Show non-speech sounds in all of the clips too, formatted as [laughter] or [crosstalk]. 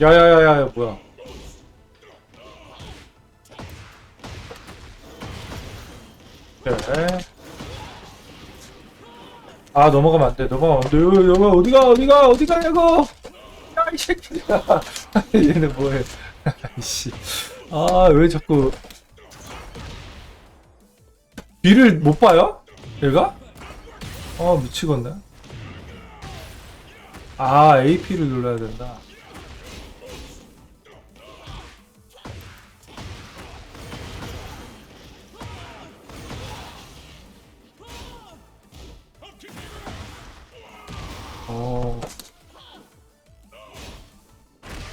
야야야야 뭐야. 그래 아 넘어가면 안돼. 넘어가면 안돼. 여기 어디가 어디가 어디 가냐고 야 이 새끼야. [laughs] 얘네 뭐해. [laughs] 이씨. 아 왜 자꾸. 뒤를 못 봐요? 얘가? 아 미치겠네 아 AP를 눌러야 된다 어.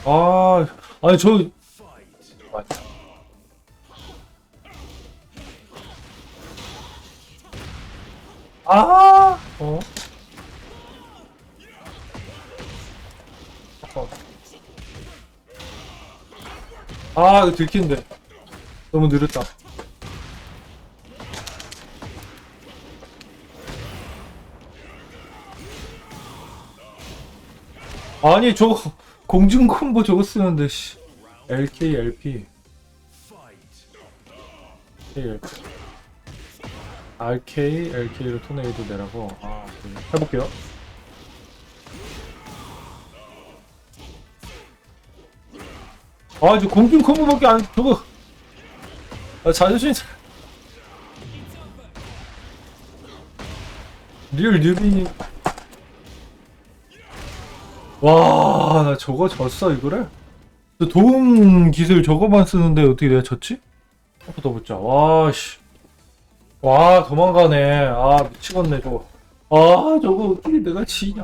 아, 아니 저. 아, 어. 어. 아, 이거 들킨데. 너무 느렸다. 아니, 저거, [laughs] 공중 콤보 저거 쓰는데, 씨. LK, LP. Fight. LP. RK, LK로 토네이도 내라고. 아, 그래. 해볼게요. 아, 저 공중 콤보밖에 안, 저거. 아, 자존심. 상- 리얼 뉴비니. 와, 나 저거 졌어, 이거를? 저 도움 기술 저거만 쓰는데 어떻게 내가 졌지? 한번 더 보자. 와, 씨. 와, 도망가네. 아, 미치겠네, 저거. 아, 저거 어떻게 내가 지냐.